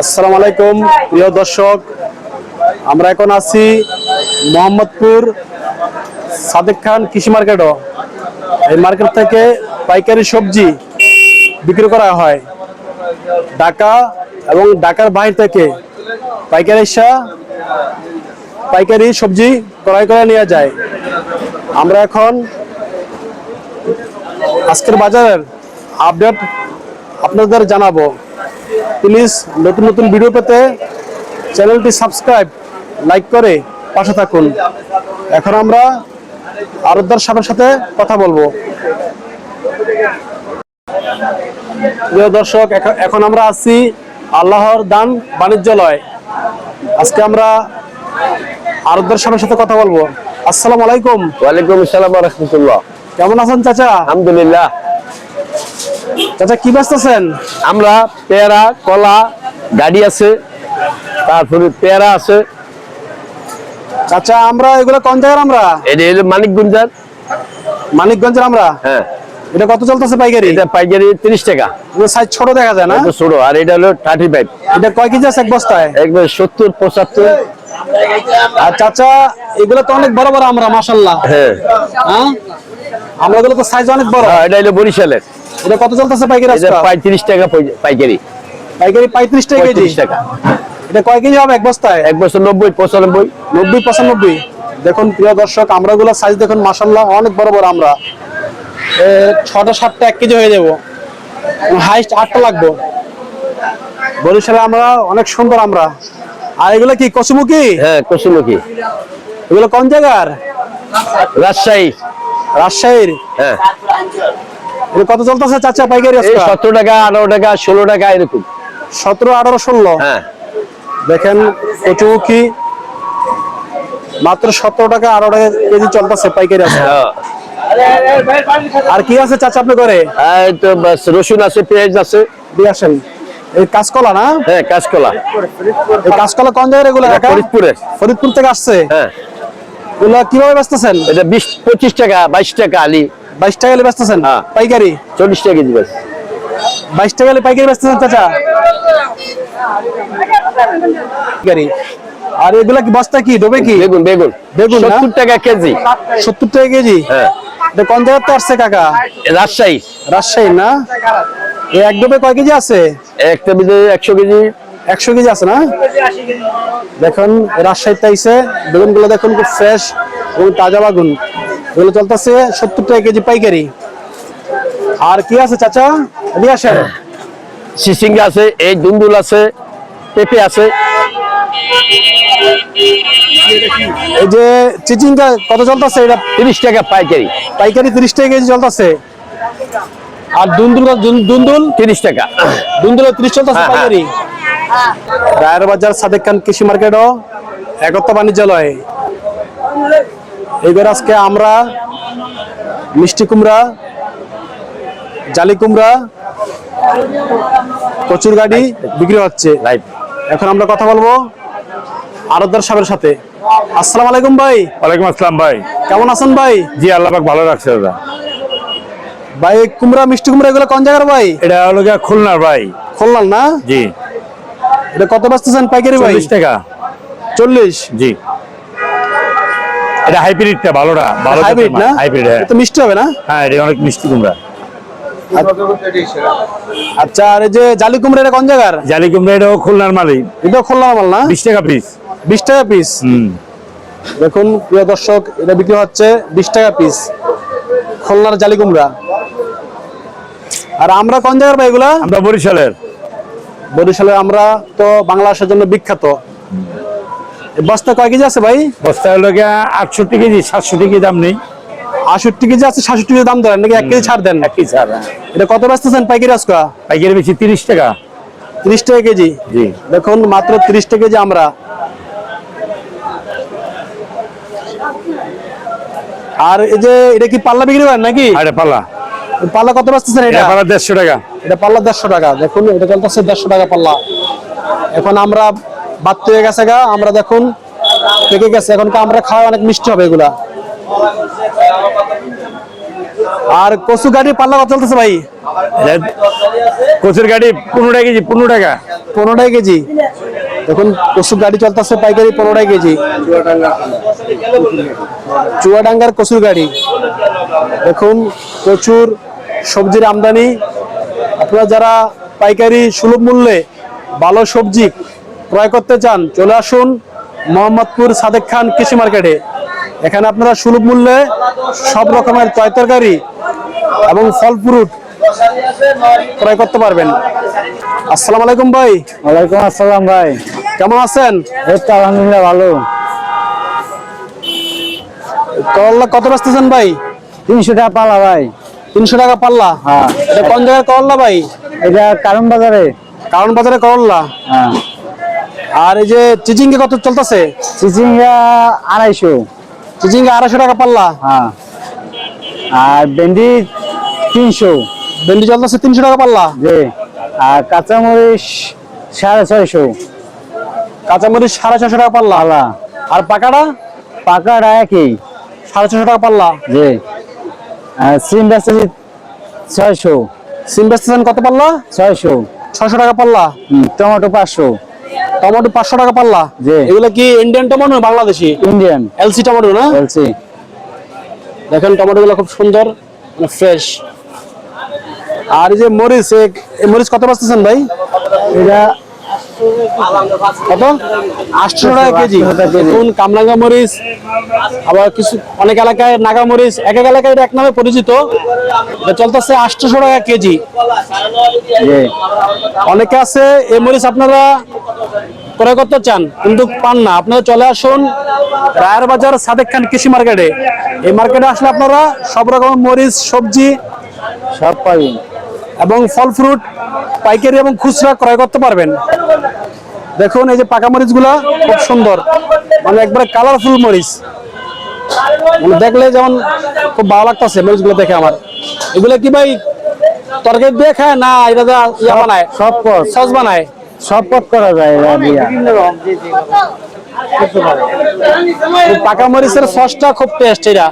আসসালামু আলাইকুম প্রিয় দর্শক। আমরা এখন আছি মোহাম্মদপুর সাদেক খান কৃষি মার্কেটও। এই মার্কেট থেকে পাইকারি সবজি বিক্রি করা হয়। ঢাকা এবং ঢাকার বাইরে থেকে পাইকারি এসা পাইকারি সবজি ক্রয় করে নিয়ে যায়। আমরা এখন আজকের বাজারের আপডেট আপনাদের জানাব। প্লিজ নতুন নতুন ভিডিও পেতে চ্যানেলটি সাবস্ক্রাইব লাইক করে পাশে থাকুন। এখন আমরা আরোদ্দার সাহেবের সাথে কথা বলব। প্রিয় দর্শক এখ- এখন আমরা আছি আল্লাহর দান বাণিজ্যালয়। আজকে আমরা আরোদ্দার সাহেবের সাথে কথা বলব। আসসালামু আলাইকুম। ওয়ালাইকুম আসসালাম রহমতুল্লাহ। কেমন আছেন চাচা? আলহামদুলিল্লাহ। চাচা কি ব্যস্ত আছেন আমরা পেয়ারা কলা গাড়ি আছে তারপরে পেয়ারা আছে। চাচা আমরা এগুলো কোন জায়গার আমরা? এটা হলো মানিকগঞ্জার। মানিকগঞ্জের আমরা? হ্যাঁ। এটা কত চলতেছে পাইকারি? এটা পাইকারি তিরিশ টাকা। এটা সাইজ ছোট দেখা যায় না? এটা ছোট আর এটা হলো থার্টি ফাইভ এটা কয় কেজি আছে এক বস্তায়? একবার সত্তর পঁচাত্তর। আর চাচা এগুলো তো অনেক বড় বড় আমরা মাশাল্লাহ হ্যাঁ। হ্যাঁ? আমরা এগুলো তো সাইজ অনেক বড়। হ্যাঁ, এটা হলো বরিশালের। এটা কত চলতেছে পাইকারি আজকে পঁয়ত্রিশ টাকা পই- পাইকারি। পাইকারি পঁয়ত্রিশ টাকা কেজি? পঁয়ত্রিশ টাকা। এটা কয় কেজি হবে এক বস্তায়? এক বছর নব্বই পঁচানব্বই। নব্বই পঁচানব্বই। দেখুন প্রিয় দর্শক আমরা গুলো সাইজ দেখুন মাশাল্লাহ অনেক বড় বড় আমরা। ছটা সাতটা এক কেজি হয়ে যাব। হাইস্ট আটটা লাগবো। বরিশালে আমরা অনেক সুন্দর আমরা। আর এগুলো কি কচুমুখী? হ্যাঁ কসুমুখী এগুলো কোন জায়গার? রাজশাহী। রাজশাহীর? হ্যাঁ। কত চলতেছে চাচা পাইকারি এই সতেরো টাকা আঠারো টাকা ষোলো টাকা এরকম। সতেরো আঠারো ষোলো? হ্যাঁ। দেখেন কচুমুখী মাত্র সতেরো টাকা আঠারো টাকা কেজি চলতেছে পাইকারি আছে হ্যাঁ। আর কি আছে চাচা আপনি করে এই তো রসুন আছে পেঁয়াজ আছে। দিয়ে আসেন। এই কাঁচকলা না? হ্যাঁ কাঁচকলা। এই কাঁচকলা কোন জায়গায় এগুলো কাকা? ফরিদপুর থেকে আসছে? হ্যাঁ। এগুলো কীভাবে বেচতেছেন? এটা বিশ পঁচিশ টাকা বাইশ টাকা আলি। বাইশ টাকা হলে বেচতেছেন? হ্যাঁ। পাইকারি? চল্লিশ টাকা কেজি বাস বাইশ টাকা হলে পাইকারি বেচতেছেন চাচা? পাইকারি। আর এগুলা কি বস্তা কি ডোবে কি? বেগুন বেগুন। বেগুন? সত্তর টাকা কেজি। সত্তর টাকা কেজি? হ্যাঁ। এটা কোন জায়গাতে আসছে কাকা? রাজশাহী। রাজশাহী না? এক ডোবে কয় কেজি আছে? একটা বিদে একশো কেজি। একশো কেজি আছে না? দেখুন রাজশাহীতে আইসে বেগুনগুলো দেখুন খুব ফ্রেশ এবং তাজা বাগুন। এগুলো চলতেছে সত্তর টাকা কেজি পাইকারি। আর কি আছে চাচা? এদিকে আসেন। সিসিঙ্গা আছে এই দুন্দুল আছে পেঁপে আছে। এই যে চিচিঙ্গা কত চলতেছে এটা? তিরিশ টাকা পাইকারি। পাইকারি তিরিশ টাকা কেজি চলতেছে। আর দুন্দুল দুন্দুল তিরিশ টাকা। দুন্দুল তিরিশ চলতেছে হ্যাঁ, হ্যাঁ। পাইকারি? রায়ের বাজার সাদেক খান কৃষি মার্কেটও একত্র বাণিজ্যালয়। এইবার আজকে আমরা মিষ্টি কুমড়া জালি কুমড়া কচুর গাড়ি বিক্রি হচ্ছে। এখন আমরা কথা বলব আরদার সাহেবের সাথে। আসসালাম আলাইকুম ভাই। ওয়ালাইকুম আসসালাম ভাই। কেমন আছেন ভাই? জি আল্লাহ পাক ভালো রাখছে দাদা। ভাই কুমড়া মিষ্টি কুমড়া এগুলো কোন জায়গার ভাই? এটা হলো গিয়া খুলনার ভাই। খুললাম না? জি। এটা কত বেচতেছেন পাইকারি ভাই? চল্লিশ টাকা। চল্লিশ? জি। এটা হাইব্রিডটা ভালোটা ভালো হাইব্রিড না? হাইব্রিড হ্যাঁ। এটা তো মিষ্টি হবে না? হ্যাঁ এটা অনেক মিষ্টি কুমড়া। আচ্ছা আর এই যে জালি কুমড়া এটা কোন জায়গার? জালি কুমড়া এটাও খুলনার মালিক এটা খুললাম মাল না? বিশ টাকা পিস বিশ টাকা পিস হুম। দেখুন প্রিয় দর্শক এটা বিক্রি হচ্ছে বিশ টাকা পিস খুলনার জালি কুমড়া। আর আমরা কোন জায়গার ভাই এগুলা? আমরা বরিশালের। বরিশালের আমরা তো বাংলাদেশের জন্য বিখ্যাত। বস্তা কয় কেজি আছে ভাই? বস্তা হলো আটষট্টি কেজি সাতষট্টি কেজি দাম নেই। আষট্টি কেজি আছে সাতষট্টি কেজি দাম ধরেন নাকি এক কেজি ছাড় দেন? একই ছাড় হ্যাঁ। এটা কত বেচতেছেন পাইকারি আজকা? পাইকারি বেশি তিরিশ টাকা। ত্রিশ টাকা কেজি? জি। দেখুন মাত্র ত্রিশ টাকা কেজি আমরা। আর এই যে এটা কি পাল্লা বিক্রি করেন নাকি? আর পাল্লা। পাল্লা কত বেচতেছেন এটা? এটা পাল্লা দেড়শো টাকা। এটা পাল্লা দেড়শো টাকা। দেখুন এটা চলতেছে দেড়শো টাকা পাল্লা। এখন আমরা বাদ হয়ে গেছে গা আমরা দেখুন পেকে গেছে। এখন আমরা খাওয়া অনেক মিষ্টি হবে এগুলা। আর কচু গাড়ি পাল্লা কত চলতেছে ভাই? কচুর গাড়ি পনেরো টাকা কেজি পনেরো টাকা। পনেরো টাকা কেজি। দেখুন কচুর গাড়ি চলতেছে পাইকারি পনেরো টাকা কেজি। চুয়াডাঙ্গার কচুর গাড়ি। দেখুন প্রচুর সবজির আমদানি আপনারা যারা পাইকারি সুলভ মূল্যে ভালো সবজি ক্রয় করতে চান চলে আসুন মোহাম্মদপুর সাদেক খান কৃষি মার্কেটে। এখানে আপনারা সুলভ মূল্যে সব রকমের তয় তরকারি এবং ফল ফ্রুট ক্রয় করতে পারবেন। আসসালামু আলাইকুম ভাই। ওয়ালাইকুম আসসালাম ভাই। কেমন আছেন? এই তো আলহামদুলিল্লাহ ভালো। করল্লা কত বেচতেছেন ভাই? তিনশো টাকা পালা ভাই। তিনশো টাকা পাল্লা? হ্যাঁ। এটা কোন জায়গায় করল্লা ভাই? এটা কারণ বাজারে। কারণ বাজারে করল্লা হ্যাঁ। আর এই যে চিচিঙ্গে কত চলতেছে? চিচিঙ্গা আড়াইশো। চিচিঙ্গে আড়াইশো টাকা পাল্লা? হ্যাঁ। আর ভেন্ডি তিনশো। ভেন্ডি চলতেছে তিনশো টাকা পাল্লা? জি। আর কাঁচামরিচ সাড়ে ছয়শো। কাঁচামরিচ সাড়ে ছশো টাকা পাল্লা? পালা আর পাকাটা? পাকাটা একই। সাড়ে ছশো টাকা পাল্লা? জি। সিম বেচেছি ছয়শো। সিম বেচতেছেন কত পাল্লা ছয়শো। ছশো টাকা পাল্লা টমেটো পাঁচশো। টমেটো পাঁচশো টাকা পাল্লা। এগুলো কি Indian tomato Bangladeshi? Indian LC tomato না? বলছি দেখেন টমেটো গুলো খুব সুন্দর ফ্রেশ আর এই যে মরিচ মরিচ কত বাঁচতেছেন ভাই? এটা কত? আটশো টাকা কেজি। 800 দেখুন কামরাঙ্গা মরিচ আবার কিছু অনেক এলাকায় নাগা মরিচ এক এক এলাকায় এক নামে পরিচিত। চলতেছে আটশো টাকা কেজি। অনেকে আছে এই মরিচ আপনারা ক্রয় করতে চান কিন্তু পান না। আপনারা চলে আসুন রায়ের বাজার সাদেক খান কৃষি মার্কেটে। এই মার্কেটে আসলে আপনারা সব রকমের মরিচ সবজি সব পাবেন। এবং ফল ফ্রুট পাইকারি এবং খুচরা ক্রয় করতে পারবেন। দেখুন এই যে পাকা মরিচগুলা খুব সুন্দর। মানে একবারে কালারফুল মরিচ। মানে দেখলে যেমন খুব ভালো লাগতেছে মরিচগুলো দেখে আমার। এগুলো কি ভাই তরকারি দিয়ে খায় না এটা যা ইয়া বানায়? সব পথ সস বানায়? সব পথ করা যায় এটা দিয়া পাকা মরিচের সসটা খুব টেস্ট এটা।